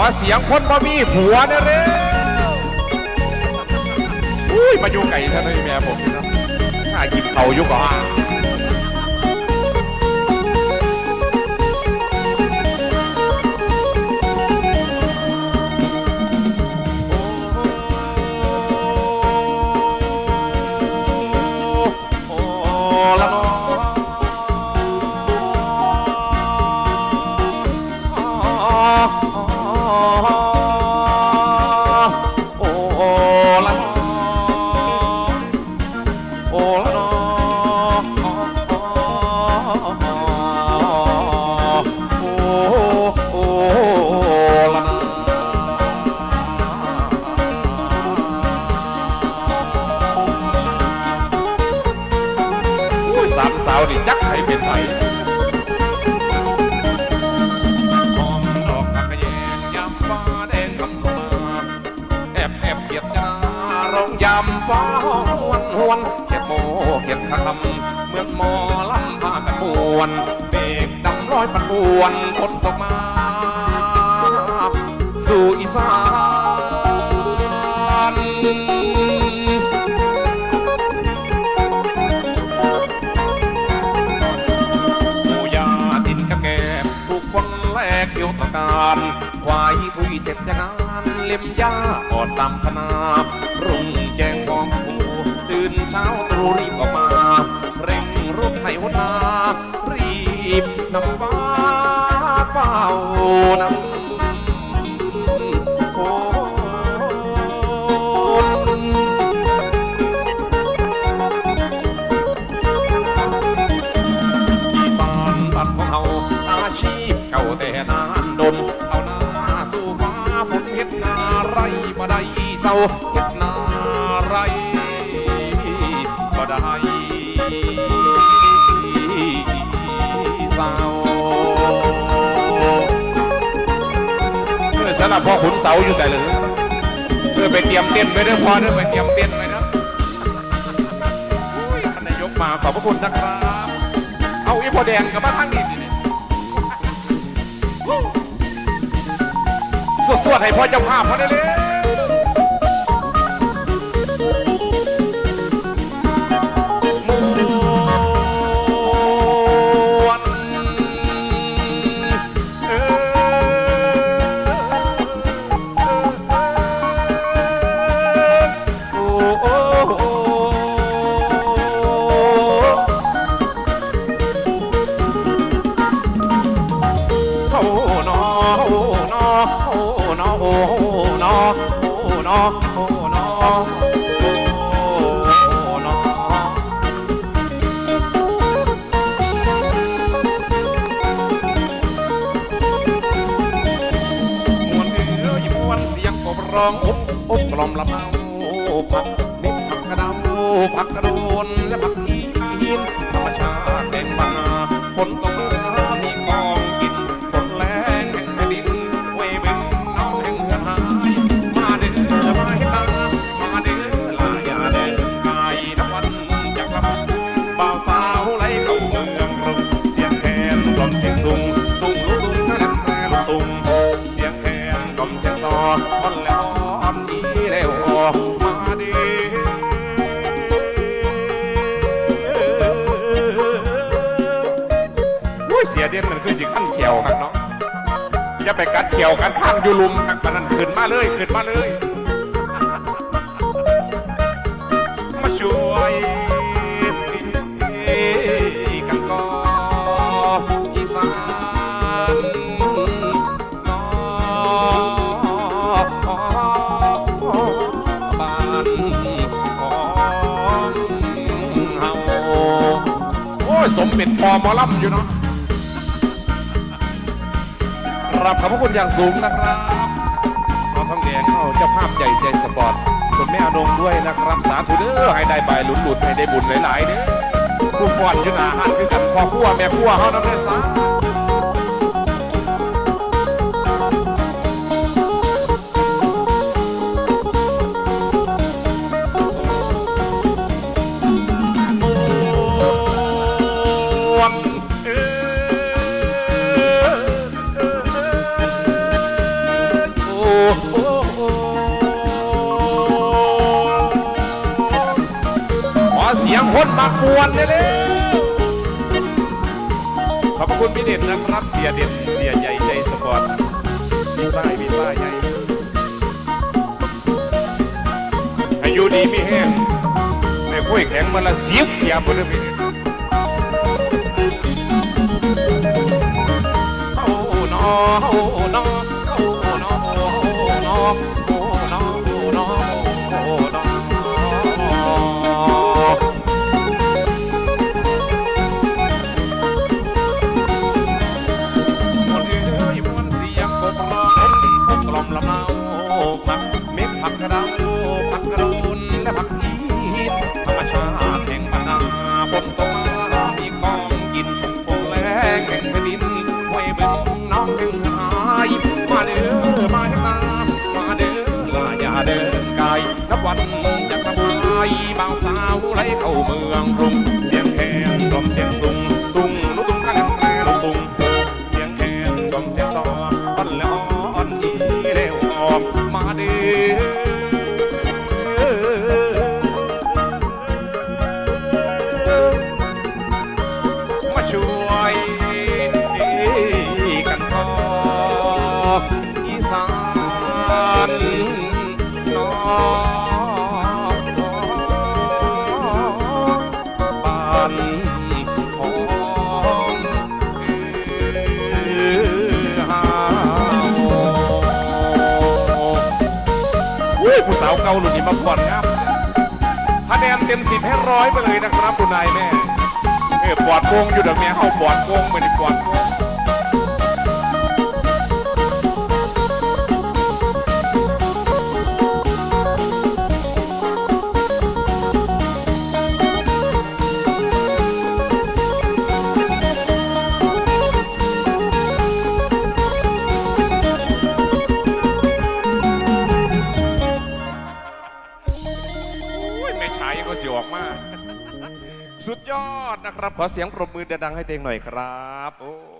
อเสียงคนบ่มีผัวเนี่ยเร็วอุ้ยมาอยู่ไก่ท่านนี่แม่ผมนี่เนาะน่ากินเขาอยู่ก่อน สามสาวนี่จักให้เป็นไผหอมดอกผักกะแยงยำฟ้าแดงกำมาแอบแอบเกียดจาร้องยำฟ้าหวนหวน เขียดโมเขียดคำเหมือนหมอลำพากันมวนเบกดำร้อยปันปวนคนตกมา สู่อีสานหมูยาตินกะแกบถูกฝนแลกเกี่ยวตะการควายทุยเสร็จจากงานเล็มยาออดตามคณารุ่ง นเช้าตรู่รีบออกมา เร่งรุกให้หัวนารีบนำฟ้าเฝ้านำฝนอีสานบ้านของเฮาอาชีพเก่าแต่นานดนเอาหน้าสู่ฟ้าฝนเฮ็ดนาไรบ่ได้เศร้าเฮ็ดนา เมื่อสำหรับพ่อขุนเสาอยู่ใส่เลยเพื่อไปเตรียมเต้นไปเด้อพ่อเด้อไปเตรียมเต้นไปเด้ออุ้ยท่านนายกมาขอบพระคุณนะครับ เอาอีพอแดงกับมาทั้งนี้สินสวดสวดให้พ่อเจ้าภาพพอได้เลย โอ้นอโอ้นอมวนเอือยมวันเสียงกบร้องอบอบกล่อมละเมาผักเม็ดผักกระดาผักกระโดนและผักอีหินธรรมชาติเต็มมาฝนตก เสียเด่นมันคือสิขั้นเขียวครับเนาะอย่าไปกัดเขียวกัดข้างอยู่ลุมครับมันนั่นขึ้นมาเลยขึ้นมาเลย มาช่วยกันก่อนอีสานนอบ้านของเฮาโอ้ยสมเป็นพอหมอลำอยู่เนาะ รับขอบพระคุณอย่างสูงนะครับน้องทองแดงเข้าเจ้าภาพใหญ่ใจสปอร์ตคุณแม่อนงด้วยนะครับ สาธุเด้อให้ได้ใบหลุนหลุดให้ได้บุญหลายๆเด้อผู้ฟอนอยู่หนาหันคือกันพ่อพั่วแม่พั่วเขานั่นเลยสา คนมากวนเนี่ยเลยขอบคุณพี่เด่นนะครับ เสียเด่นเสียใหญ่ใจสปอร์ตมีไส้มีไส้ใหญ่อายุดีมีแห้งในคุยแข็งมันละสิบยามบนเรือพี่โอ้นโอ้นโอ้นอโอ้นอโน กล่อมเสียงสุงตุ้งนุตุ้งกันแม่ลงตุงเสียงแคนกล่อมเสียงซออ่อนและอ่อนอีเร็วออกมาเด้อมาช่วยกันพอ ผู้สาวเกาหลุดนี่มาผ่อนครับคะแนนเต็มสิบให้ร้อยไปเลยนะครับคุณนายแม่เออปอดโกงอยู่เดี๋ยวแม่เข้าปอดโกงไม่ได้ปอดโกง ยอดนะครับ ขอเสียงปรบมือดังๆให้เตงหน่อยครับโอ้